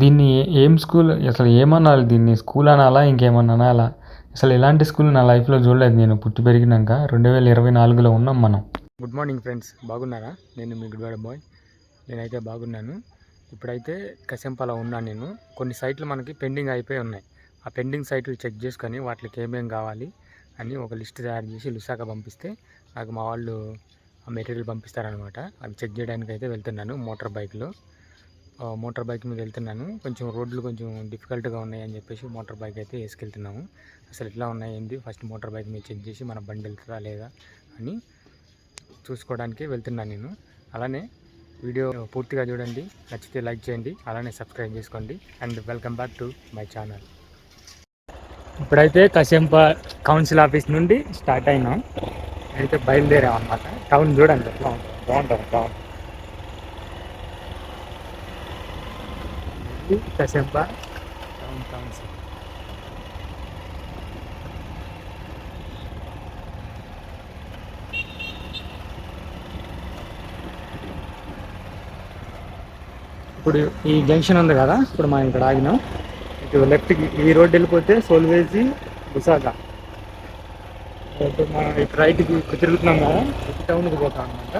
దీన్ని ఏం స్కూల్ అసలు ఏమనాలి దీన్ని? స్కూల్ అనాలా? ఇంకేమన్నా అనాలా? అసలు ఇలాంటి స్కూల్ నా లైఫ్లో చూడలేదు నేను పుట్టి పెరిగినాక. రెండు వేల ఇరవై నాలుగులో ఉన్నాం మనం. గుడ్ మార్నింగ్ ఫ్రెండ్స్ బాగున్నారా? నేను మీ గుడ్వాడ బాయ్. నేనైతే బాగున్నాను. ఇప్పుడైతే కసెంపాల ఉన్నాను నేను. కొన్ని సైట్లు మనకి పెండింగ్ అయిపోయి ఉన్నాయి. ఆ పెండింగ్ సైట్లు చెక్ చేసుకొని వాటికి ఏమేమి కావాలి అని ఒక లిస్ట్ తయారు చేసి లుసాక పంపిస్తే నాకు మా వాళ్ళు ఆ మెటీరియల్ పంపిస్తారనమాట అవి చెక్ చేయడానికి అయితే వెళ్తున్నాను మోటార్ బైక్లో. మోటార్ బైక్ మీద వెళ్తున్నాను. కొంచెం రోడ్లు కొంచెం డిఫికల్ట్గా ఉన్నాయి అని చెప్పేసి మోటార్ బైక్ అయితే వేసుకెళ్తున్నాము. అసలు ఎట్లా ఉన్నాయి ఏంటి ఫస్ట్ మోటార్ బైక్ మీద చెక్ చేసి మన బండి వెళ్తుందా లేదా అని చూసుకోవడానికి వెళ్తున్నాను నేను. అలానే వీడియో పూర్తిగా చూడండి. నచ్చితే లైక్ చేయండి. అలానే సబ్స్క్రైబ్ చేసుకోండి. And welcome back to my channel. ఇప్పుడైతే కశంప కౌన్సిల్ ఆఫీస్ నుండి స్టార్ట్ అయినాం. అయితే బయలుదేరాం అనమాట టౌన్ చూడండి. ఎట్లా బాగుంటుంది. టౌన్. కశంప టౌన్ కౌన్సిల్ ఇప్పుడు ఈ జంక్షన్ ఉంది కదా ఇప్పుడు మనం ఇక్కడ ఆగినాం. ఇటు లెఫ్ట్కి ఈ రోడ్ వెళ్ళిపోతే సోల్వేజీ విశాఖ ఇప్పుడు మనం ఇటు రైట్కి తిరుగుతున్నాం కదా టౌన్కి పోతాం అనమాట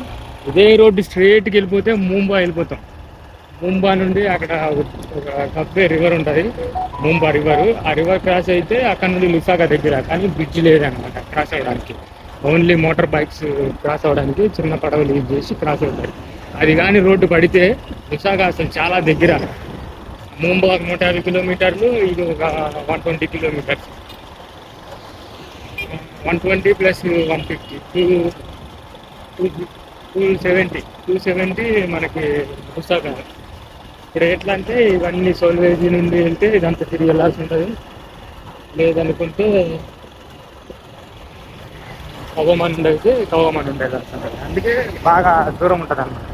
ఇదే రోడ్డు స్ట్రేట్కి వెళ్ళిపోతే ముంబా వెళ్ళిపోతాం. ముంబా నుండి అక్కడ ఒక కబ్బే రివర్ ఉంటుంది ముంబా రివర్ ఆ రివర్ క్రాస్ అయితే అక్కడ నుండి లుసాగా దగ్గర కానీ బ్రిడ్జ్ లేదనమాట క్రాస్ అవ్వడానికి. ఓన్లీ మోటార్ బైక్స్ క్రాస్ అవ్వడానికి చిన్న పడవలు యూజ్ చేసి క్రాస్ అవుతాయి అది కానీ రోడ్డు పడితే విశాఖ అసలు చాలా దగ్గర. ముంబా నూట యాభై కిలోమీటర్లు ఇది ఒక one twenty kilometres. One twenty plus one fifty two two two seventy two seventy మనకి విశాఖ రేట్లు ఎట్లా అంటే ఇవన్నీ సోల్వేజీ నుండి వెళ్తే ఇదంతా తిరిగి వెళ్ళాల్సి ఉంటుంది లేదనుకుంటే కవమన్ నుండి అయితే కవమన్ ఉంటుంది అందుకే బాగా దూరం ఉంటుంది అన్నమాట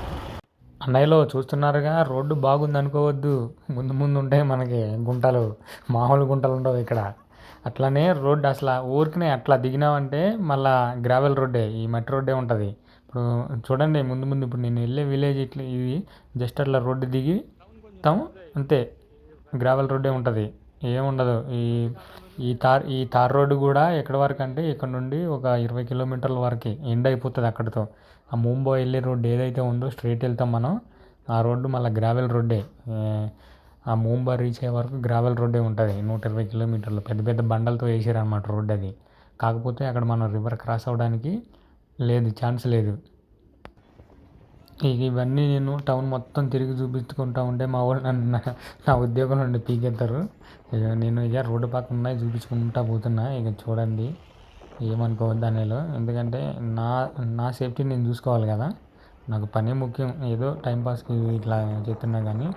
అన్నయ్యలో చూస్తున్నారుగా రోడ్డు బాగుంది అనుకోవద్దు ముందు ముందు ఉంటాయి మనకి గుంటలు మామూలు గుంటలు ఉండవు ఇక్కడ. అట్లానే రోడ్డు అసలు ఊరికినే అట్లా దిగినామంటే మళ్ళా గ్రావెల్ రోడ్డే ఈ మట్టి రోడ్డే ఉంటుంది. ఇప్పుడు చూడండి ముందు ముందు ఇప్పుడు నేను వెళ్ళే విలేజ్ ఇట్లా ఇది జస్ట్ అట్లా రోడ్డు దిగి మొత్తం అంతే. గ్రావెల్ రోడ్డే ఉంటుంది. ఏముండదు. ఈ ఈ తార్ ఈ తార్ రోడ్డు కూడా ఎక్కడి వరకు అంటే ఇక్కడ నుండి ఒక ఇరవై కిలోమీటర్ల వరకు ఎండ్ అయిపోతుంది అక్కడితో. ఆ ముంబై వెళ్ళే రోడ్డు ఏదైతే ఉందో స్ట్రైట్ వెళ్తాం మనం ఆ రోడ్డు మళ్ళీ గ్రావెల్ రోడ్డే. ఆ ముంబై రీచ్ అయ్యే వరకు గ్రావెల్ రోడ్డే ఉంటుంది. నూట ఇరవై కిలోమీటర్లు. పెద్ద పెద్ద బండలతో వేసారు అనమాట రోడ్డు అది. కాకపోతే అక్కడ మనం రివర్ క్రాస్ అవ్వడానికి లేదు ఛాన్స్ లేదు. ఇవన్నీ నేను టౌన్ మొత్తం తిరిగి చూపించుకుంటూ ఉంటే మా వాళ్ళు నన్ను నా ఉద్యోగం నుండి పీకెత్తారు. ఇక నేను ఇక రోడ్డు పక్కన ఉన్నాయి చూపించుకుంటా పోతున్నా. ఇక చూడండి ఏమనుకోవద్దు అనేలో. ఎందుకంటే నా నా సేఫ్టీ నేను చూసుకోవాలి కదా. నాకు పని ముఖ్యం. ఏదో టైంపాస్కి ఇట్లా చెప్తున్నా కానీ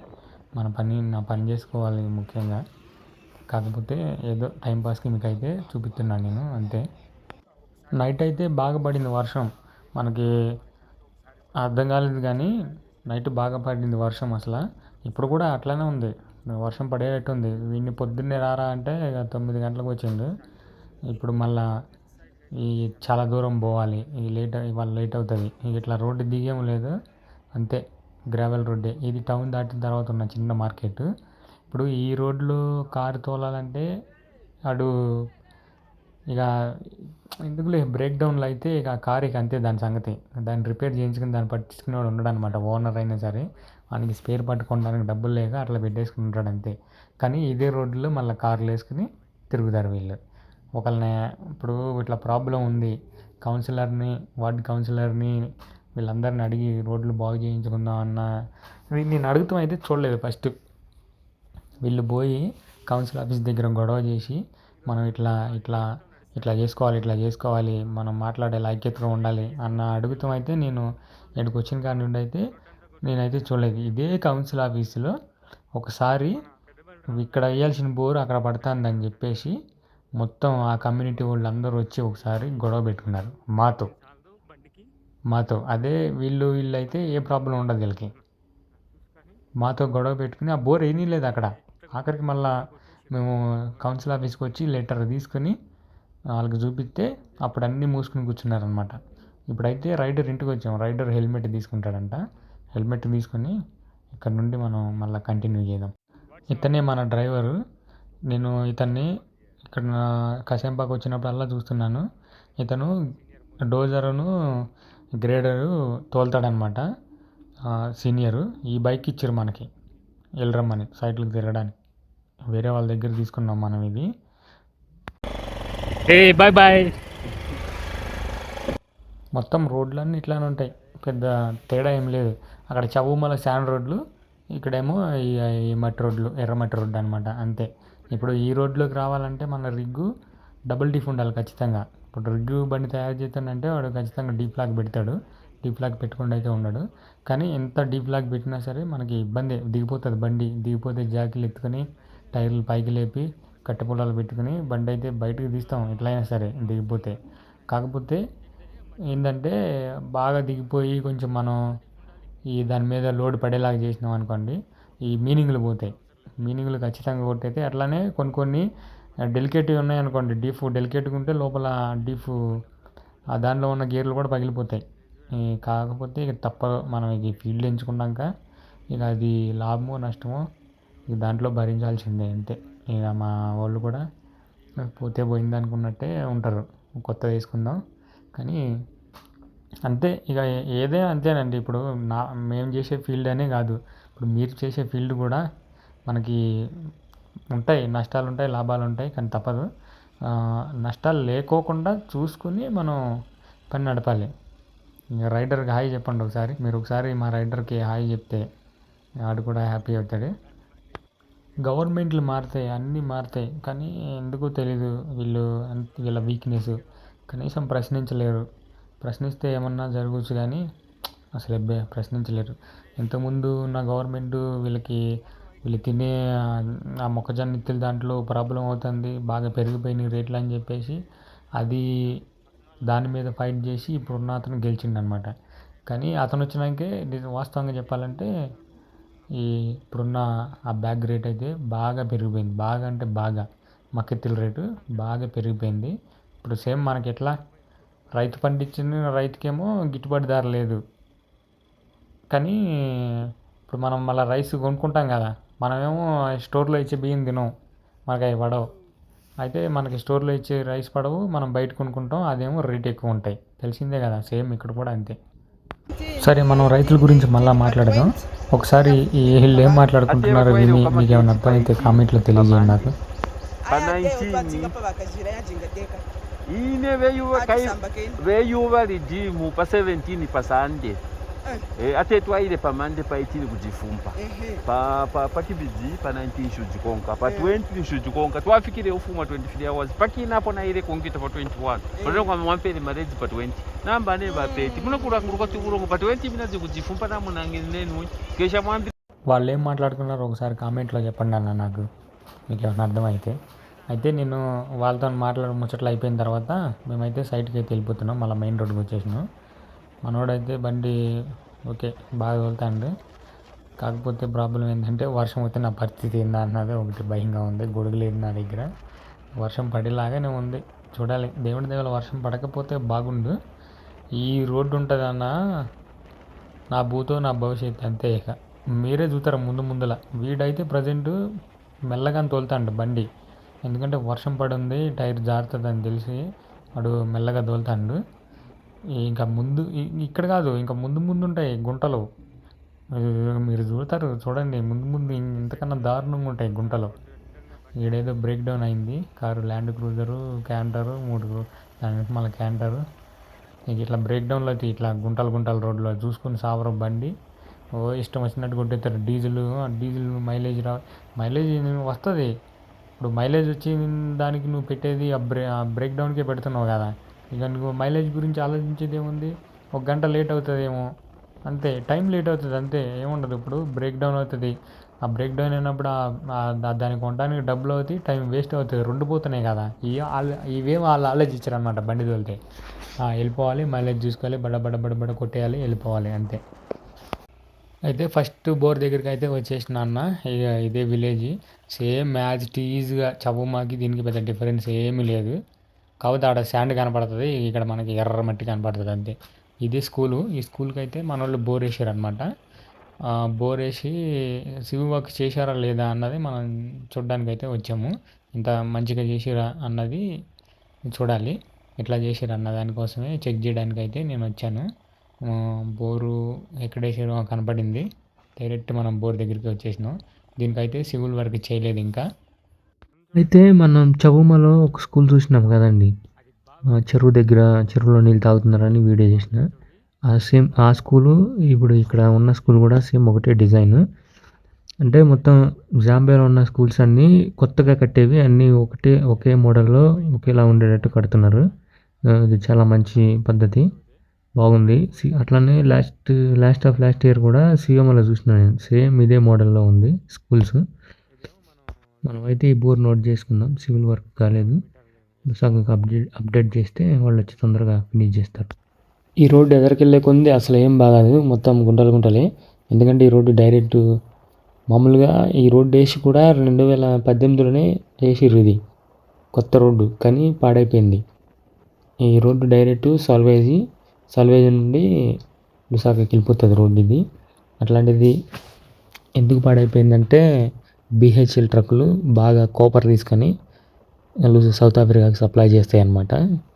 మన పని నా పని చేసుకోవాలి ముఖ్యంగా. కాకపోతే ఏదో టైంపాస్కి మీకు అయితే చూపిస్తున్నాను నేను అంతే. నైట్ అయితే బాగా పడింది వర్షం. మనకి అర్థం కాలేదు కానీ నైట్ బాగా పడింది వర్షం అసలు. ఇప్పుడు కూడా అట్లానే ఉంది. వర్షం పడేటట్టు ఉంది. వీడిని పొద్దున్నే రారా అంటే ఇక తొమ్మిది గంటలకు వచ్చిండు. ఇప్పుడు మళ్ళా ఈ చాలా దూరం పోవాలి. ఈ లేట్ ఇవాళ లేట్ అవుతుంది. ఇట్లా రోడ్డు దిగేం లేదు. అంతే. గ్రావెల్ రోడ్డే. ఇది టౌన్ దాటిన తర్వాత ఉన్న చిన్న మార్కెట్. ఇప్పుడు ఈ రోడ్లు కారు తోలాలంటే అటు ఇక ఎందుకులే బ్రేక్ డౌన్లో అయితే ఇక కార్ ఇక అంతే దాని సంగతి. దాన్ని రిపేర్ చేయించుకుని దాన్ని పట్టించుకునేవాడు ఉండడు అనమాట ఓనర్ అయినా సరే వానికి స్పేర్ పట్టుకోవడానికి డబ్బులు లేక అట్లా పెట్టేసుకుని ఉంటాడు అంతే. కానీ ఇదే రోడ్లో మళ్ళీ కార్లు వేసుకుని తిరుగుతారు వీళ్ళు. ఒకళ్ళని ఇప్పుడు ఇట్లా ప్రాబ్లం ఉంది. కౌన్సిలర్ని వార్డ్ కౌన్సిలర్ని వీళ్ళందరిని అడిగి రోడ్లు బాగు చేయించుకుందాం అన్న నేను అడుగుతాం అయితే చూడలేదు ఫస్ట్ వీళ్ళు పోయి కౌన్సిల్ ఆఫీస్ దగ్గర గొడవ చేసి మనం ఇట్లా ఇట్లా ఇట్లా చేసుకోవాలి ఇట్లా చేసుకోవాలి మనం మాట్లాడే ఐక్యతగా ఉండాలి అన్న అడుగుతాం అయితే నేను ఇక్కడికి వచ్చిన కాడి నుండి అయితే నేనైతే చూడలేదు. ఇదే కౌన్సిల్ ఆఫీసులో ఒకసారి ఇక్కడ వేయాల్సిన బోరు అక్కడ పడుతుందని చెప్పేసి మొత్తం ఆ కమ్యూనిటీ వాళ్ళు అందరూ వచ్చి ఒకసారి గొడవ పెట్టుకున్నారు. మాతో మాతో. అదే వీళ్ళు వీళ్ళు అయితే ఏ ప్రాబ్లం ఉండదు వీళ్ళకి. మాతో గొడవ పెట్టుకుని ఆ బోర్ ఏమీ లేదు అక్కడ. ఆఖరికి మళ్ళా మేము కౌన్సిల్ ఆఫీస్కి వచ్చి లెటర్ తీసుకొని వాళ్ళకి చూపిస్తే అప్పుడు అన్నీ మూసుకుని కూర్చున్నారనమాట ఇప్పుడైతే రైడర్ ఇంటికి వచ్చాం రైడర్ హెల్మెట్ తీసుకుంటాడంట. హెల్మెట్ తీసుకొని ఇక్కడ నుండి మనం మళ్ళీ కంటిన్యూ చేద్దాం. ఇతనే మన డ్రైవరు. నేను ఇతన్ని ఇక్కడ కశంపాకు వచ్చినప్పుడల్లా చూస్తున్నాను. ఇతను డోజరును గ్రేడరు తోలుతాడనమాట సీనియరు. ఈ బైక్ ఇచ్చారు మనకి. వెళ్ళరమ్మని. సైట్లకు తిరగడానికి. వేరే వాళ్ళ దగ్గర తీసుకున్నాం మనం ఇది. ఏ బాయ్ బాయ్ మొత్తం రోడ్లన్నీ ఇట్లానే ఉంటాయి. పెద్ద తేడా ఏం లేదు. అక్కడ చవుమల శాండ్ రోడ్లు ఇక్కడేమో ఈ మట్టి రోడ్లు ఎర్రమట్టి రోడ్డు అనమాట అంతే. ఇప్పుడు ఈ రోడ్లోకి రావాలంటే మన రిగ్గు డబుల్ డీఫ్ ఉండాలి ఖచ్చితంగా. ఇప్పుడు రిగ్గు బండి తయారు చేస్తానంటే వాడు ఖచ్చితంగా డీప్ లాక్ పెడతాడు. డీప్ లాక్ పెట్టుకుండా అయితే ఉండడు. కానీ ఎంత డీప్ లాక్ పెట్టినా సరే మనకి ఇబ్బంది. దిగిపోతుంది బండి. దిగిపోతే జాకీలు ఎత్తుకొని టైర్లు పైకి లేపి కట్టెపొలాలు పెట్టుకుని బండి అయితే బయటకు తీస్తాం ఎట్లయినా సరే దిగిపోతే. కాకపోతే ఏంటంటే బాగా దిగిపోయి కొంచెం మనం ఈ దాని మీద లోడ్ పడేలాగా చేసినాం అనుకోండి ఈ మీనింగ్లు పోతాయి. మీనింగ్లు ఖచ్చితంగా కొట్టయితే అట్లానే కొన్ని కొన్ని డెలికేట్వి ఉన్నాయనుకోండి డీఫ్ డెలికేట్గా ఉంటే లోపల డీఫ్ ఆ దాంట్లో ఉన్న గేర్లు కూడా పగిలిపోతాయి. కాకపోతే ఇక తప్పదు మనం ఈ ఫీల్డ్ ఎంచుకున్నాక ఇక అది లాభమో నష్టమో ఇక దాంట్లో భరించాల్సిందే అంతే. ఇక మా వాళ్ళు కూడా పోతే పోయింది అనుకున్నట్టే ఉంటారు. కొత్త వేసుకుందాం. కానీ అంతే ఇక ఏదే అంతేనండి. ఇప్పుడు నా మేము చేసే ఫీల్డ్ అనే కాదు. ఇప్పుడు మీరు చేసే ఫీల్డ్ కూడా మనకి ఉంటాయి నష్టాలు ఉంటాయి లాభాలు ఉంటాయి కానీ తప్పదు. నష్టాలు లేకోకుండా చూసుకుని మనం పని నడపాలి. ఇంకా రైడర్కి హాయ్ చెప్పండి ఒకసారి. మీరు ఒకసారి మా రైడర్కి హాయ్ చెప్తే వాడు కూడా హ్యాపీ అవుతాడు. గవర్నమెంట్లు మారుతాయి అన్నీ మారుతాయి. కానీ ఎందుకో తెలీదు వీళ్ళు వీళ్ళ వీక్నెస్ కనీసం ప్రశ్నించలేరు. ప్రశ్నిస్తే ఏమన్నా జరగవచ్చు కానీ అసలు అబ్బే ప్రశ్నించలేరు. ఇంతకుముందు ఉన్న గవర్నమెంట్ వీళ్ళకి వీళ్ళు తినే ఆ మొక్కజొన్న ఇత్తుల దాంట్లో ప్రాబ్లం అవుతుంది బాగా పెరిగిపోయినాయి రేట్లు అని చెప్పేసి అది దాని మీద ఫైట్ చేసి ఇప్పుడున్న అతను గెలిచిండు అనమాట కానీ అతను వచ్చినాకే వాస్తవంగా చెప్పాలంటే ఈ ఇప్పుడున్న ఆ బ్యాగ్ రేట్ అయితే బాగా పెరిగిపోయింది. బాగా అంటే బాగా. మక్కెత్తుల రేటు బాగా పెరిగిపోయింది. ఇప్పుడు సేమ్ మనకి ఎట్లా? రైతు పండించిన రైతుకేమో గిట్టుబాటు ధర లేదు. కానీ ఇప్పుడు మనం మళ్ళీ రైస్ కొనుక్కుంటాం కదా మనమేమో స్టోర్లో ఇచ్చే బియ్యం తినం మనకి అవి పడవు. అయితే మనకి స్టోర్లో ఇచ్చే రైస్ పడవు మనం బయట కొనుక్కుంటాం అదేమో రేట్ ఎక్కువ ఉంటాయి. తెలిసిందే కదా సేమ్ ఇక్కడ కూడా అంతే. సరే మనం రైతుల గురించి మళ్ళీ మాట్లాడదాం. ఒకసారి ఈ వీళ్ళు ఏం మాట్లాడుకుంటున్నారో విని మీకు ఏమైనా అర్థమైతే కామెంట్లో తెలియజేయండి నాకు ine veyuva rijimu pa 17 pa sande eh ate twaile pa mande pa 18 kujifumpa pa pa pa kibiji pa 19 shujikonka pa 20 shujikonka twafikire ufuma 23 hours pakinapo na ile kuongita pa 21 pano kwa mwampele marezi pa 20 namba ne ba peti kuna kula nguruko tukurongo pa 20 minazi kujifumpa na munangini nenu kesha mwambi వాళ్ళు ఏం మాట్లాడుకున్నారో ఒకసారి కామెంట్లో చెప్పండి అన్న నాకు మీకు ఏమైనా అర్థమైతే అయితే నేను వాళ్ళతో మాట్లాడ ముచ్చట్లు అయిపోయిన తర్వాత మేమైతే సైడ్కి అయితే వెళ్ళిపోతున్నాం మళ్ళీ మెయిన్ రోడ్కి వచ్చేసినాం మనోడైతే బండి ఓకే బాగా వెళ్తాండు. కాకపోతే ప్రాబ్లం ఏంటంటే వర్షం వస్తే నా పరిస్థితి ఏందా అన్నది ఒకటి భయంగా ఉంది గొడుగులేదు నా దగ్గర. వర్షం పడేలాగానే ఉంది. చూడాలి దేవుడి దగ్గర వర్షం పడకపోతే బాగుండు. ఈ రోడ్డు ఉంటుందన్న నా భూతో నా భవిష్యత్తు అంతే ఇక. మీరే చూతారు ముందు ముందుల. వీడైతే ప్రజెంట్ మెల్లగా తోలుతాండు బండి. ఎందుకంటే వర్షం పడింది టైర్ జారుతుంది అని తెలిసి వాడు మెల్లగా తోలుతాండు. ఇంకా ముందు ఇక్కడ కాదు ఇంకా ముందు ముందు ఉంటాయి గుంటలు. మీరు చూడతారు చూడండి ముందు ముందు ఇంతకన్నా దారుణంగా ఉంటాయి గుంటలు. ఈడేదో బ్రేక్ డౌన్ అయింది. కారు ల్యాండ్ క్రూజరు క్యాంటరు మూడు దాని మళ్ళీ క్యాంటరు ఇక ఇట్లా బ్రేక్ డౌన్లో అయితే ఇట్లా గుంటలు గుంటలు రోడ్లో చూసుకుని సావరం బండి. ఓ ఇష్టం వచ్చినట్టు కొట్టేస్తారు. డీజిల్ డీజిల్ మైలేజ్ రా మైలేజ్ వస్తుంది. ఇప్పుడు మైలేజ్ వచ్చి దానికి నువ్వు పెట్టేది ఆ బ్రే ఆ బ్రేక్ డౌన్కే పెడుతున్నావు కదా. ఇక మైలేజ్ గురించి ఆలోచించేది ఏముంది ఒక గంట లేట్ అవుతుందేమో. అంతే టైం లేట్ అవుతుంది అంతే. ఏముండదు ఇప్పుడు బ్రేక్ డౌన్ అవుతుంది. ఆ బ్రేక్ డౌన్ అయినప్పుడు దానికి కొనడానికి డబ్బులు అవుతాయి టైం వేస్ట్ అవుతుంది. రెండు పోతున్నాయి కదా. ఈ ఇవేం వాళ్ళు ఆలోచించారు అనమాట బండి తోలితే. వెళ్ళిపోవాలి మైలేజ్ చూసుకోవాలి బడ బడ బడ బడ కొట్టేయాలి వెళ్ళిపోవాలి అంతే. అయితే ఫస్ట్ బోర్ దగ్గరికి అయితే వచ్చేసిన అన్న ఇదే విలేజ్ సేమ్ మ్యాచ్ టీజ్గా చవుమాకి దీనికి పెద్ద డిఫరెన్స్ ఏమీ లేదు. కాకపోతే ఆడ శాండ్ కనపడుతుంది ఇక్కడ మనకి ఎర్ర మట్టి కనపడుతుంది అంతే. ఇది స్కూలు ఈ స్కూల్కి అయితే మన వాళ్ళు బోర్ వేసారు అనమాట బోర్ వేసి సివిల్ వర్క్ చేశారా లేదా అన్నది మనం చూడడానికి అయితే వచ్చాము. ఇంత మంచిగా చేసిరా అన్నది చూడాలి ఎట్లా చేసిరా అన్న దానికోసమే చెక్ చేయడానికి అయితే నేను వచ్చాను. బోరు ఎక్కడ వేసారో కనపడింది. డైరెక్ట్ మనం బోర్ దగ్గరికి వచ్చేసినాం. దీనికైతే సివిల్ వర్క్ చేయలేదు ఇంకా. అయితే మనం చవుమలో ఒక స్కూల్ చూసినాం కదండి. చెరువు దగ్గర చెరువులో నీళ్ళు తాగుతున్నారని వీడియో చేసిన. ఆ సేమ్ ఆ స్కూలు ఇప్పుడు ఇక్కడ ఉన్న స్కూల్ కూడా సేమ్ ఒకటే డిజైన్. అంటే మొత్తం జాంబేలో ఉన్న స్కూల్స్ అన్నీ కొత్తగా కట్టేవి అన్నీ ఒకటే ఒకే మోడల్లో ఒకేలా ఉండేటట్టు కడుతున్నారు. ఇది చాలా మంచి పద్ధతి. బాగుంది. సి అట్లానే last last of last year కూడా సీఎంలో చూసిన నేను. సేమ్ ఇదే మోడల్లో ఉంది స్కూల్స్. మనమైతే ఈ బోర్ నోట్ చేసుకుందాం. సివిల్ వర్క్ కాలేదు. సగం అప్డేట్ అప్డేట్ చేస్తే వాళ్ళు వచ్చి తొందరగా ఫినిష్ చేస్తారు. ఈ రోడ్డు ఎదరికెళ్ళే కొంది అసలు ఏం బాగాలేదు. మొత్తం గుంటలు గుంటలే. ఎందుకంటే ఈ రోడ్డు డైరెక్ట్ మామూలుగా ఈ రోడ్డు వేసి కూడా రెండు వేల పద్దెనిమిదిలోనే వేసిర్రు ఇది. కొత్త రోడ్డు కానీ పాడైపోయింది. ఈ రోడ్డు డైరెక్ట్ సాల్వేజీ సాల్వేజ్ నుండి విశాఖకి వెళ్ళిపోతుంది రోడ్డు ఇది. అట్లాంటిది ఎందుకు పాడైపోయిందంటే బీహెచ్ఎల్ ట్రక్కులు బాగా కోపర్ తీసుకొని వాళ్ళు సౌత్ ఆఫ్రికాకి సప్లై చేస్తాయి అన్నమాట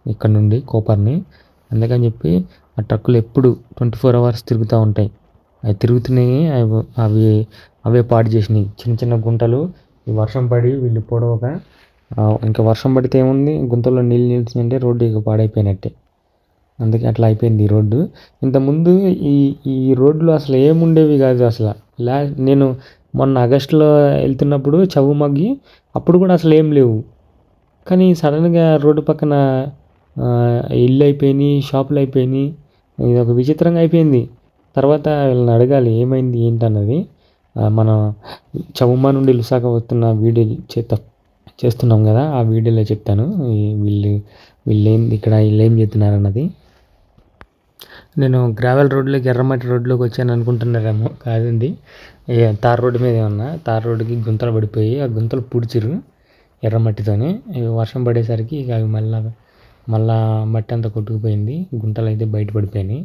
ఇక్కడ నుండి కోపర్ని అందుకని చెప్పి ఆ ట్రక్కులు ఎప్పుడు ట్వంటీ ఫోర్ అవర్స్ తిరుగుతూ ఉంటాయి. అవి తిరుగుతున్నాయి అవి అవి అవే పాడు చేసినాయి. చిన్న చిన్న గుంటలు ఈ వర్షం పడి వీళ్ళు పొడవగా ఇంకా వర్షం పడితే ఏముంది? గుంతల్లో నీళ్ళు నిలిచిందంటే రోడ్డు ఇక పాడైపోయినట్టే. అందుకే అట్లా అయిపోయింది ఈ రోడ్డు. ఇంతకుముందు ఈ ఈ రోడ్లు అసలు ఏముండేవి కాదు అసలు. లా నేను మొన్న ఆగస్టులో వెళ్తున్నప్పుడు చవు మగ్గి అప్పుడు కూడా అసలు ఏం లేవు. కానీ సడన్గా రోడ్డు పక్కన ఇల్లు అయిపోయినాయి షాపులు అయిపోయినాయి ఇది ఒక విచిత్రంగా అయిపోయింది. తర్వాత వీళ్ళని అడగాలి ఏమైంది ఏంటన్నది. మనం చవుమా నుండి లుసాక వస్తున్న వీడియో చేత చేస్తున్నాం కదా ఆ వీడియోలో చెప్తాను. వీళ్ళు వీళ్ళు ఏం ఇక్కడ వీళ్ళు ఏం చేస్తున్నారు అన్నది నేను గ్రావెల్ రోడ్లోకి ఎర్రమట్టి రోడ్లోకి వచ్చాను అనుకుంటున్నారేమో కాదండి. తార్ రోడ్డు మీద ఉన్నా తార్ రోడ్డుకి గుంతలు పడిపోయి ఆ గుంతలు పూడ్చిరు ఎర్రమట్టితోని. వర్షం పడేసరికి ఇక అవి మళ్ళా మళ్ళా మట్టి అంతా కొట్టుకుపోయింది గుంతలు అయితే బయట పడిపోయినాయి.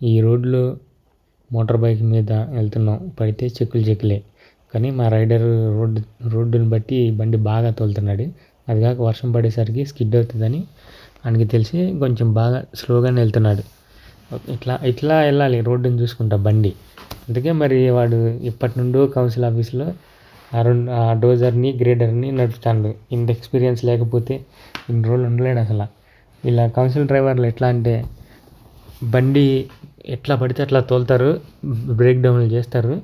ఈ రోడ్లో మోటార్ బైక్ మీద వెళ్తున్నాం పడితే చెక్కులు చెక్కులే. కానీ మా రైడర్ రోడ్డు రోడ్డుని బట్టి బండి బాగా తోలుతున్నాడు. అది కాక వర్షం పడేసరికి స్కిడ్ అవుతుందని ఆయనకి తెలిసి కొంచెం బాగా స్లోగానే వెళ్తున్నాడు. ఇట్లా ఇట్లా వెళ్ళాలి రోడ్డుని చూసుకుంటా బండి. అందుకే మరి వాడు ఇప్పటి నుండో కౌన్సిల్ ఆఫీస్లో ఆ రెండు ఆ డోజర్ని గ్రేడర్ని నడుపుతాడు. ఇంత ఎక్స్పీరియన్స్ లేకపోతే ఇన్ని రోజులు ఉండలేడు అసలు. ఇలా కౌన్సిల్ డ్రైవర్లు ఎట్లా అంటే బండి ఎట్లా పడితే అట్లా తోలుతారు బ్రేక్ డౌన్లు చేస్తారు.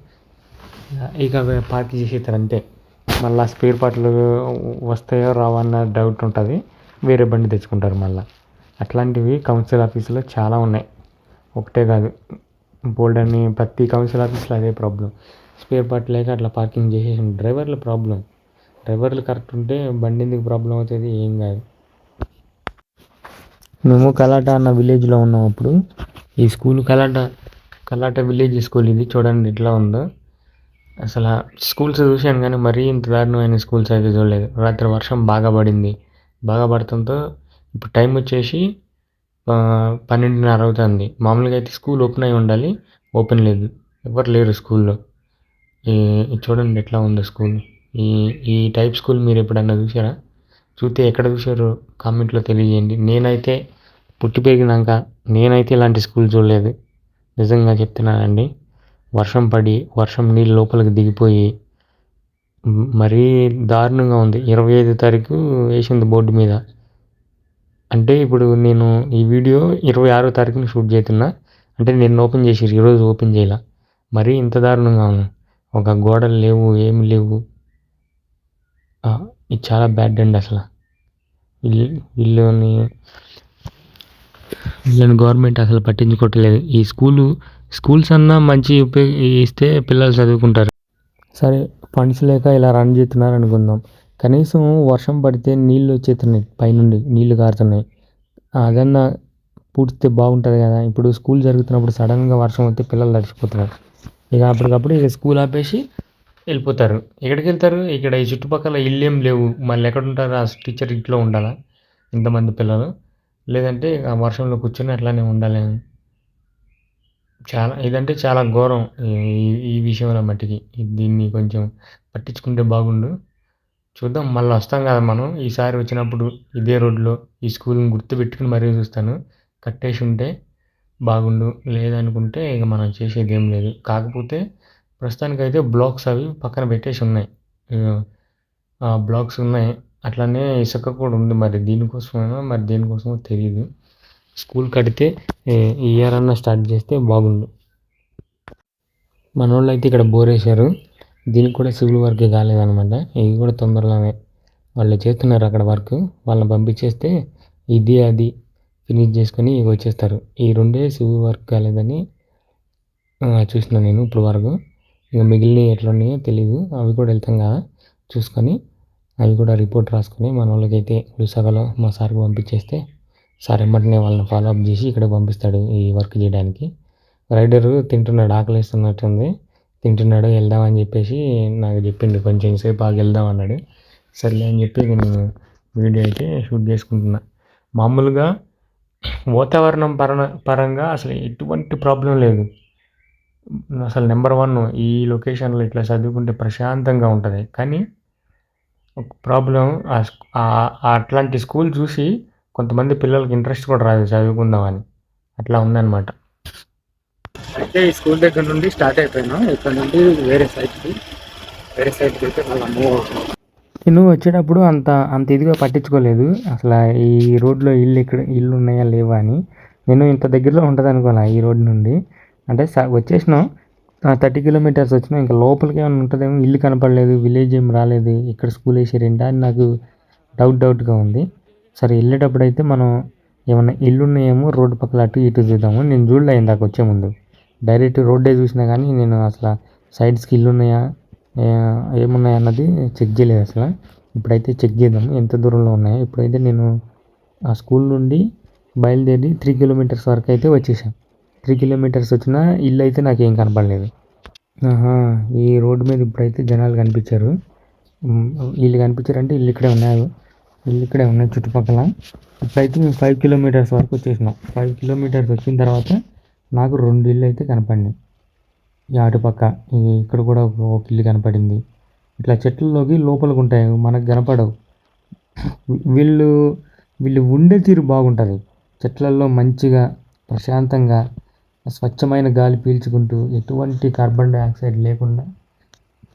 ఇక పార్క్ చేసేస్తారు అంతే. మళ్ళీ స్పేర్ పార్ట్లు వస్తాయో రావో అన్న డౌట్ ఉంటుంది. వేరే బండి తెచ్చుకుంటారు మళ్ళీ. అట్లాంటివి కౌన్సిల్ ఆఫీసులో చాలా ఉన్నాయి. ఒకటే కాదు. బోల్డ్ అని ప్రతి కౌన్సిల్ ఆఫీస్లో అదే ప్రాబ్లం. స్పేర్ పార్ట్ లేక అట్లా పార్కింగ్ చేసేసి డ్రైవర్ల ప్రాబ్లం. డ్రైవర్లు కరెక్ట్ ఉంటే బండి ఎందుకు ప్రాబ్లం అవుతుంది ఏం కాదు. మేము కలాట అన్న విలేజ్లో ఉన్నాం అప్పుడు. ఈ school Kalata Kalata village school ఇది చూడండి ఎట్లా ఉందో. అసలు స్కూల్స్ చూశాను కానీ మరీ ఇంత దారుణమైన స్కూల్స్ అయితే చూడలేదు. రాత్రి వర్షం బాగా పడింది. బాగా పడటంతో ఇప్పుడు టైం వచ్చేసి పన్నెండున్నర అవుతుంది మామూలుగా అయితే స్కూల్ ఓపెన్ అయి ఉండాలి. ఓపెన్ లేదు. ఎవరు లేరు స్కూల్లో. ఈ ఇది చూడండి ఎట్లా ఉందో స్కూల్. ఈ ఈ టైప్ స్కూల్ మీరు ఎప్పుడన్నా చూసారా చూస్తే ఎక్కడ చూసారో కామెంట్లో తెలియజేయండి. నేనైతే పుట్టి పెరిగినాక నేనైతే ఇలాంటి స్కూల్ చూడలేదు. నిజంగా చెప్తున్నానండి. వర్షం పడి వర్షం నీళ్ళు లోపలికి దిగిపోయి మరీ దారుణంగా ఉంది. ఇరవై ఐదు తారీఖు వేసింది బోర్డు మీద. అంటే ఇప్పుడు నేను ఈ వీడియో ఇరవై ఆరో తారీఖున షూట్ చేస్తున్నా. అంటే నేను ఓపెన్ చేసి ఈరోజు ఓపెన్ చేయాల. మరీ ఇంత దారుణంగా ఒక గోడలు లేవు ఏమి లేవు. ఇది చాలా బ్యాడ్ అండి అసలు. వీళ్ళు వీళ్ళని వీళ్ళని గవర్నమెంట్ అసలు పట్టించుకోవట్లేదు. ఈ స్కూలు స్కూల్స్ అన్నా మంచి ఉపయోగ ఇస్తే పిల్లలు చదువుకుంటారు. సరే ఫండ్స్ లేక ఇలా రన్ చేస్తున్నారు అనుకుందాం. కనీసం వర్షం పడితే నీళ్ళు వచ్చేస్తున్నాయి పైనుండి నీళ్ళు కారుతున్నాయి. అదన్నా పూడితే బాగుంటుంది కదా. ఇప్పుడు స్కూల్ జరుగుతున్నప్పుడు సడన్గా వర్షం వస్తే పిల్లలు తడిచిపోతున్నారు ఇక అప్పటికప్పుడు ఇక స్కూల్ ఆపేసి వెళ్ళిపోతారు. ఎక్కడికి వెళ్తారు? ఇక్కడ ఈ చుట్టుపక్కల ఇల్లు ఏం లేవు. మళ్ళీ ఎక్కడ ఉంటారు? ఆ టీచర్ ఇంట్లో ఉండాలా? ఇంతమంది పిల్లలు. లేదంటే ఆ వర్షంలో కూర్చొని అట్లానే ఉండాలి. చాలా ఇదంటే చాలా ఘోరం ఈ ఈ విషయంలో మట్టికి. దీన్ని కొంచెం పట్టించుకుంటే బాగుండు. చూద్దాం మళ్ళీ వస్తాం కదా మనం. ఈసారి వచ్చినప్పుడు ఇదే రోడ్లో ఈ స్కూల్ని గుర్తుపెట్టుకుని మరీ చూస్తాను. కట్టేసి ఉంటే బాగుండు లేదనుకుంటే ఇక మనం చేసేది ఏం లేదు. కాకపోతే ప్రస్తుతానికైతే బ్లాక్స్ అవి పక్కన పెట్టేసి ఉన్నాయి. బ్లాక్స్ ఉన్నాయి. అట్లనే ఇసుక కూడా ఉంది మరి. దీనికోసమేమో మరి దేనికోసమో తెలియదు స్కూల్ కడితే ఈ- ఇయర్ అన్న స్టార్ట్ చేస్తే బాగుండు. మన వాళ్ళు అయితే ఇక్కడ బోరేశారు. దీనికి కూడా సివిల్ వర్క్ కాలేదనమాట ఇవి కూడా తొందరలోనే వాళ్ళు చేస్తున్నారు అక్కడ వర్క్. వాళ్ళని పంపించేస్తే ఇది అది ఫినిష్ చేసుకొని వచ్చేస్తారు. ఈ రెండే సివిల్ వర్క్ కాలేదని ఆ, చూసిన నేను ఇప్పుడు వరకు ఇక మిగిలినవి ఎట్లా ఉన్నాయో తెలియదు అవి కూడా వెళ్తాం కదా చూసుకొని అవి కూడా రిపోర్ట్ రాసుకొని మన వాళ్ళకైతే విశాఖలో మా సార్కి పంపించేస్తే సార్ ఎమ్మటనే వాళ్ళని ఫాలో అప్ చేసి ఇక్కడ పంపిస్తాడు ఈ వర్క్ చేయడానికి. రైడరు తింటున్నాడు ఆకలిస్తున్నట్టుంది. తింటున్నాడు వెళ్దామని చెప్పేసి నాకు చెప్పిండు. కొంచెం సేపు ఆగి వెళ్దాం అన్నాడు. సర్లే అని చెప్పి నేను వీడియో అయితే షూట్ చేసుకుంటున్నా. మామూలుగా వాతావరణం పరన పరంగా అసలు ఎటువంటి ప్రాబ్లం లేదు. అసలు నెంబర్ వన్ ఈ లొకేషన్లో ఇట్లా చదువుకుంటే ప్రశాంతంగా ఉంటుంది. కానీ ఒక ప్రాబ్లం అట్లాంటి స్కూల్ చూసి కొంతమంది పిల్లలకి ఇంట్రెస్ట్ కూడా రాదు చదువుకుందామని అట్లా ఉందన్నమాట. అయితే ఈ స్కూల్ దగ్గర నుండి స్టార్ట్ అయిపోయాను. ఇక్కడ నుండి వేరే సైడ్కి వేరే సైడ్కి అయితే మళ్ళీ మూవ్ అవుతున్నాను నేను వచ్చేటప్పుడు అంత అంత ఇదిగా పట్టించుకోలేదు. అసలు ఈ రోడ్లో ఇల్లు ఇక్కడ ఇల్లు ఉన్నాయా లేవా అని. నేను ఇంత దగ్గరలో ఉంటుంది అనుకోలే ఈ రోడ్ నుండి. అంటే వచ్చేసినాం. థర్టీ కిలోమీటర్స్ వచ్చినాం. ఇంకా లోపలికి ఏమైనా ఉంటుందేమో. ఇల్లు కనపడలేదు. విలేజ్ ఏం రాలేదు. ఇక్కడ స్కూల్ వేసారేంటా అని నాకు డౌట్ డౌట్గా ఉంది. సరే వెళ్ళేటప్పుడు అయితే మనం ఏమైనా ఇల్లు ఉన్నాయేమో రోడ్డు పక్కల అటు ఇటు చూద్దాము. నేను చూడలే ఇందాక వచ్చే ముందు. డైరెక్ట్ రోడ్డే చూసినా కానీ నేను అసలు సైడ్స్కి స్కిల్ ఉన్నాయా ఏమున్నాయా ఏమున్నాయి అన్నది చెక్ చేయలేదు అసలు. ఇప్పుడైతే చెక్ చేద్దాం ఎంత దూరంలో ఉన్నాయో. ఇప్పుడైతే నేను ఆ స్కూల్ నుండి బయలుదేరి త్రీ కిలోమీటర్స్ వరకు అయితే వచ్చేసాం. త్రీ కిలోమీటర్స్ వచ్చినా ఇల్లు అయితే నాకేం కనపడలేదు. ఆహా ఈ రోడ్డు మీద ఇప్పుడైతే జనాలు కనిపించారు. వీళ్ళు కనిపించారు అంటే ఇల్లు ఇక్కడే ఉన్నాయి ఇల్లు ఇక్కడే ఉన్నాయి చుట్టుపక్కల. ఇప్పుడైతే మేము ఫైవ్ కిలోమీటర్స్ వరకు వచ్చేసినాం. ఫైవ్ కిలోమీటర్స్ వచ్చిన తర్వాత నాకు రెండు ఇల్లు అయితే కనపడినాయి. ఈ అటుపక్క ఇక్కడ కూడా ఒక ఒక ఇల్లు కనపడింది. ఇట్లా చెట్లలోకి లోపలికి ఉంటాయి మనకు కనపడవు. వీళ్ళు వీళ్ళు ఉండే తీరు బాగుంటుంది. చెట్లల్లో మంచిగా ప్రశాంతంగా స్వచ్ఛమైన గాలి పీల్చుకుంటూ ఎటువంటి కార్బన్ డైఆక్సైడ్ లేకుండా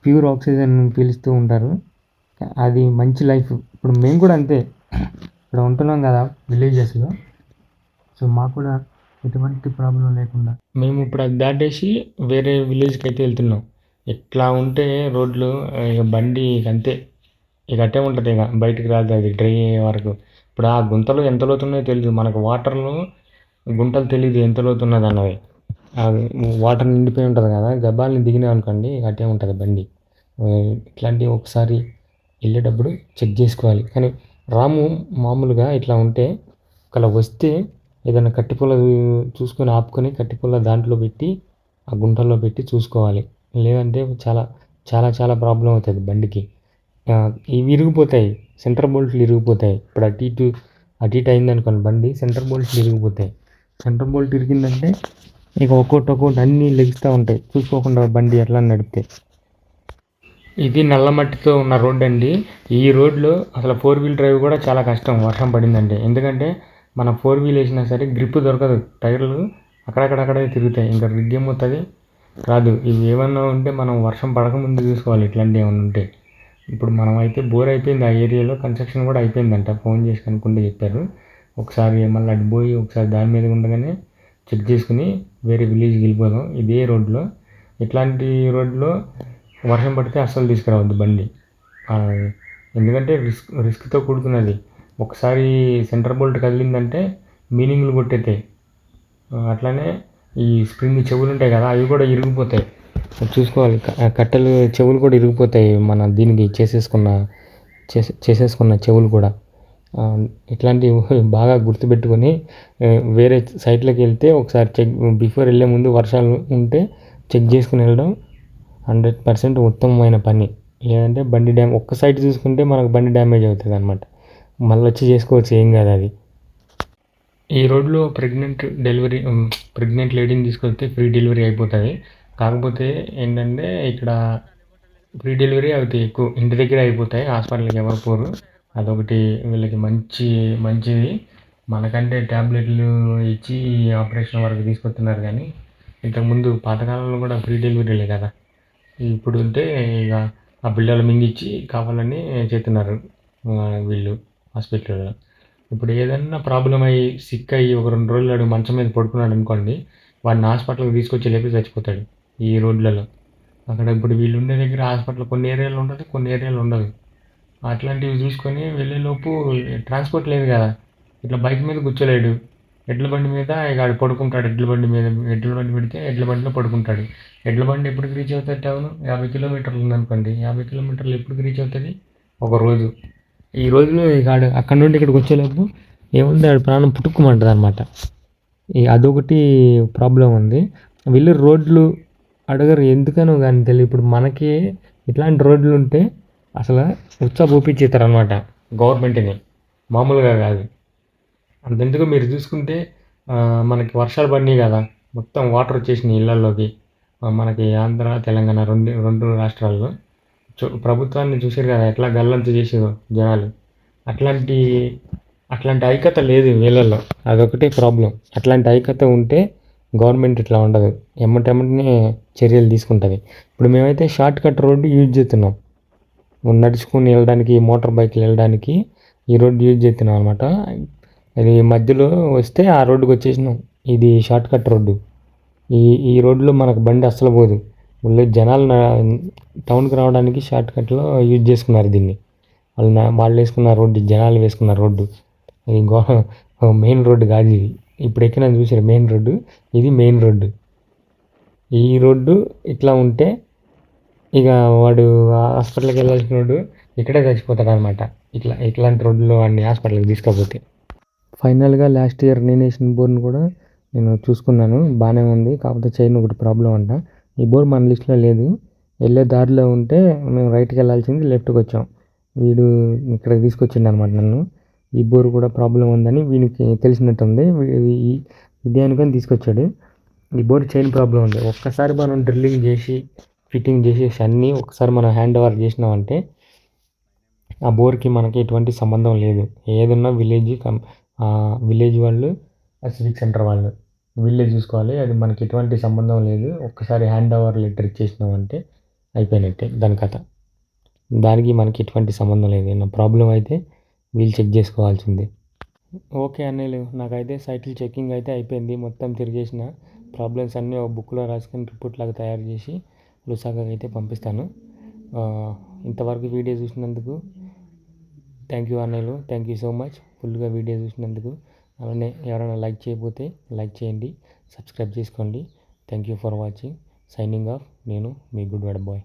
ప్యూర్ ఆక్సిజన్ పీలుస్తూ ఉంటారు. అది మంచి లైఫ్. ఇప్పుడు మేము కూడా అంతే. ఇక్కడ ఉంటున్నాం కదా విలేజెస్లో. సో మాకు కూడా ఎటువంటి ప్రాబ్లం లేకుండా. మేము ఇప్పుడు అది దాటేసి వేరే విలేజ్కి అయితే వెళ్తున్నాం. ఎట్లా ఉంటే రోడ్లు ఇక బండి ఇక అంతే. ఇక అట్టే ఉంటుంది ఇక. బయటికి రాదు అది డ్రై అయ్యే వరకు. ఇప్పుడు ఆ గుంతలు ఎంత లోతున్నాయో తెలియదు మనకు వాటర్లో గుంటలు తెలియదు ఎంత లోతున్నది అన్నది. వాటర్ నిండిపోయి ఉంటుంది కదా. గబ్బాలని దిగినాం అనుకోండి ఇక అట్టే ఉంటుంది బండి. ఇట్లాంటివి ఒకసారి వెళ్ళేటప్పుడు చెక్ చేసుకోవాలి. కానీ రాము మామూలుగా ఇట్లా ఉంటే ఒకవేళ వస్తే ఏదైనా కట్టిపుల్ల చూసుకొని ఆపుకొని కట్టిపుల్ల దాంట్లో పెట్టి ఆ గుంటల్లో పెట్టి చూసుకోవాలి. లేదంటే చాలా చాలా చాలా ప్రాబ్లం అవుతుంది బండికి. ఇవి ఇరిగిపోతాయి. సెంటర్ బోల్ట్లు ఇరిగిపోతాయి. ఇప్పుడు అటు ఇటు అటు ఇటు అయింది అనుకోండి బండి సెంటర్ బోల్ట్లు ఇరిగిపోతాయి. సెంటర్ బోల్ట్ ఇరిగిందంటే ఇక ఒక్కొక్కటి ఒక్కొక్కటి అన్నీ లెగిస్తూ ఉంటాయి. చూసుకోకుండా బండి ఎట్లా నడిపితే. ఇది నల్ల మట్టితో ఉన్న రోడ్ అండి. ఈ రోడ్లో అసలు ఫోర్ వీల్ డ్రైవ్ కూడా చాలా కష్టం. వర్షం పడిందంటే. ఎందుకంటే మన ఫోర్ వీల్ వేసినా సరే గ్రిప్ దొరకదు. టైర్లు అక్కడక్కడక్కడే తిరుగుతాయి. ఇంకా రిగ్ ఏమవుతుంది రాదు. ఇవి ఏమన్నా ఉంటే మనం వర్షం పడకముందు చూసుకోవాలి. ఇట్లాంటివి ఏమైనా ఉంటే. ఇప్పుడు మనం అయితే బోర్ అయిపోయింది ఆ ఏరియాలో. కన్స్ట్రక్షన్ కూడా అయిపోయిందంట. ఫోన్ చేసి కనుక్కుంటే చెప్పారు. ఒకసారి మళ్ళీ అటు పోయి ఒకసారి దాని మీద ఉండగానే చెక్ చేసుకుని వేరే విలేజ్కి వెళ్ళిపోదాం. ఇదే రోడ్లో. ఇట్లాంటి రోడ్లో వర్షం పడితే అస్సలు తీసుకురావద్దు బండి. ఎందుకంటే రిస్క్ రిస్క్తో కూడుకున్నది. ఒకసారి సెంటర్ బోల్ట్ కదిలిందంటే మీనింగ్లు కొట్టేతాయి అట్లానే ఈ స్ప్రింగ్ చెవులు ఉంటాయి కదా అవి కూడా ఇరిగిపోతాయి. చూసుకోవాలి. కట్టెలు చెవులు కూడా ఇరిగిపోతాయి మన దీనికి చేసేసుకున్న చేసే చేసేసుకున్న చెవులు కూడా. ఇట్లాంటివి బాగా గుర్తుపెట్టుకొని వేరే సైట్లోకి వెళ్తే ఒకసారి చెక్ బిఫోర్ వెళ్ళే ముందు వర్షాలు ఉంటే చెక్ చేసుకుని వెళ్ళడం హండ్రెడ్ పర్సెంట్ ఉత్తమమైన పని. లేదంటే బండి డ్యామ్ ఒక్క సైడ్ చూసుకుంటే మనకు బండి డ్యామేజ్ అవుతుంది అనమాట మళ్ళీ వచ్చి చేసుకోవచ్చు ఏం కాదు అది. ఈ రోడ్లో ప్రెగ్నెంట్ డెలివరీ ప్రెగ్నెంట్ లేడీని తీసుకొస్తే ఫ్రీ డెలివరీ అయిపోతుంది. కాకపోతే ఏంటంటే ఇక్కడ ఫ్రీ డెలివరీ అవుతాయి ఎక్కువ ఇంటి దగ్గర అయిపోతాయి. హాస్పిటల్కి ఎవరు పోరు. అదొకటి వీళ్ళకి మంచి మంచిది. మనకంటే ట్యాబ్లెట్లు ఇచ్చి ఆపరేషన్ వరకు తీసుకొస్తున్నారు కానీ ఇంతకుముందు పాతకాలంలో కూడా ఫ్రీ డెలివరీలే కదా. ఇప్పుడు ఉంటే ఇక ఆ బిళ్ళలు మింగిచ్చి కావాలని చేస్తున్నారు వీళ్ళు. హాస్పిటల్. ఇప్పుడు ఏదన్నా ప్రాబ్లం అయ్యి సిక్ అయ్యి ఒక రెండు రోజులు వాడు మంచం మీద పడుకున్నాడు అనుకోండి వాడిని హాస్పిటల్కి తీసుకొచ్చి లేపి చచ్చిపోతాడు ఈ రోడ్లలో. అక్కడ ఇప్పుడు వీళ్ళు ఉండే దగ్గర హాస్పిటల్ కొన్ని ఏరియాలో ఉంటుంది కొన్ని ఏరియాలో ఉండదు. అట్లాంటివి చూసుకొని వెళ్ళేలోపు ట్రాన్స్పోర్ట్ లేదు కదా. ఇట్లా బైక్ మీద కూర్చోలేడు. ఎడ్ల బండి మీద ఇక ఆడు పడుకుంటాడు. ఎడ్ల బండి మీద ఎడ్ల బండి పెడితే ఎడ్ల బండిలో పడుకుంటాడు. ఎడ్ల బండి ఎప్పటికి రీచ్ అవుతుంది టౌన్? యాభై కిలోమీటర్లు ఉందనుకోండి. యాభై కిలోమీటర్లు ఎప్పటికి రీచ్ అవుతుంది? ఒక రోజు. ఈ రోజులో ఇక అక్కడ నుండి ఇక్కడికి వచ్చేలోపు ఏముంది ఆడు ప్రాణం పుట్టుకోమంటుంది అనమాట ఈ అదొకటి ప్రాబ్లం ఉంది. వీళ్ళు రోడ్లు అడగరు ఎందుకనో కానీ తెలియదు ఇప్పుడు మనకి ఇట్లాంటి రోడ్లు ఉంటే అసలు ఉత్సాహ చూపించేస్తారు అనమాట గవర్నమెంట్ని. మామూలుగా కాదు. అంతెందుకు మీరు చూసుకుంటే మనకి వర్షాలు పడినాయి కదా మొత్తం వాటర్ వచ్చేసినాయి ఇళ్ళలోకి. మనకి ఆంధ్ర తెలంగాణ రెండు రెండు రాష్ట్రాల్లో. ప్రభుత్వాన్ని చూసారు కదా ఎట్లా గల్లంతు చేసేదో జనాలు. అట్లాంటి అట్లాంటి ఐక్యత లేదు వీళ్ళల్లో. అదొకటే ప్రాబ్లం. అట్లాంటి ఐక్యత ఉంటే గవర్నమెంట్ ఇట్లా ఉండదు. ఎమ్మటెమ్మటనే చర్యలు తీసుకుంటుంది. ఇప్పుడు మేమైతే షార్ట్ కట్ రోడ్డు యూజ్ చేస్తున్నాం. నడుచుకుని వెళ్ళడానికి మోటార్ బైక్లు వెళ్ళడానికి ఈ రోడ్డు యూజ్ చేస్తున్నాం అనమాట అది మధ్యలో వస్తే ఆ రోడ్డుకి వచ్చేసినాం. ఇది షార్ట్ కట్ రోడ్డు. ఈ ఈ రోడ్లో మనకు బండి అస్సలు పోదు. వాళ్ళు జనాలు టౌన్కి రావడానికి షార్ట్ కట్లో యూజ్ చేసుకున్నారు దీన్ని. వాళ్ళు వాళ్ళు వేసుకున్న రోడ్డు జనాలు వేసుకున్న రోడ్డు. ఇది గో మెయిన్ రోడ్డు కాదు ఇది. ఇప్పుడు ఎక్కిన చూసారు మెయిన్ రోడ్డు ఇది మెయిన్ రోడ్డు. ఈ రోడ్డు ఇట్లా ఉంటే ఇక వాడు హాస్పిటల్కి వెళ్ళాల్సిన రోడ్డు ఇక్కడే చచ్చిపోతాడు అనమాట ఇట్లా ఇట్లాంటి రోడ్లో వాడిని హాస్పిటల్కి తీసుకపోతే. ఫైనల్గా లాస్ట్ ఇయర్ నేనేషన్ వేసిన బోర్ని కూడా నేను చూసుకున్నాను. బాగానే ఉంది. కాకపోతే చైన్ ఒకటి ప్రాబ్లం అంట. ఈ బోర్ మన లిస్ట్లో లేదు. వెళ్ళే దారిలో ఉంటే మేము రైట్కి వెళ్ళాల్సింది లెఫ్ట్కి వచ్చాం. వీడు ఇక్కడికి తీసుకొచ్చిండు అనమాట నన్ను. ఈ బోర్ కూడా ప్రాబ్లం ఉందని వీనికి తెలిసినట్టుంది ఇదే అనుకొని తీసుకొచ్చాడు. ఈ బోర్ చైన్ ప్రాబ్లం ఉంది. ఒక్కసారి మనం డ్రిల్లింగ్ చేసి ఫిట్టింగ్ చేసేసి అన్నీ ఒకసారి మనం హ్యాండ్ ఓవర్ చేసినామంటే ఆ బోర్కి మనకి ఎటువంటి సంబంధం లేదు. ఏదన్నా విలేజ్ కం విలేజ్ వాళ్ళు సివిక్ సెంటర్ వాళ్ళు. వీళ్ళే చూసుకోవాలి. అది మనకి ఎటువంటి సంబంధం లేదు. ఒక్కసారి హ్యాండ్ ఓవర్ లెటర్ ఇచ్చేసినామంటే అయిపోయినట్టే దాని కథ. దానికి మనకి ఎటువంటి సంబంధం లేదు. ఏమైనా ప్రాబ్లం అయితే వీళ్ళు చెక్ చేసుకోవాల్సిందే. ఓకే అన్నయ్యలు నాకైతే సైకిల్ చెక్కింగ్ అయితే అయిపోయింది. మొత్తం తిరిగేసిన ప్రాబ్లమ్స్ అన్నీ ఒక బుక్లో రాసుకొని రిపోర్ట్ లాగా తయారు చేసి లుసాకాకి అయితే పంపిస్తాను. ఇంతవరకు వీడియో చూసినందుకు థ్యాంక్ యూ అన్నయ్యలు థ్యాంక్ యూ సో మచ్ ఫుల్గా వీడియో చూసినందుకు అలానే ఎవరైనా లైక్ చేయకపోతే లైక్ చేయండి సబ్స్క్రైబ్ చేసుకోండి. Thank you for watching signing off నేను మీ గుడ్ వెడ్ బాయ్.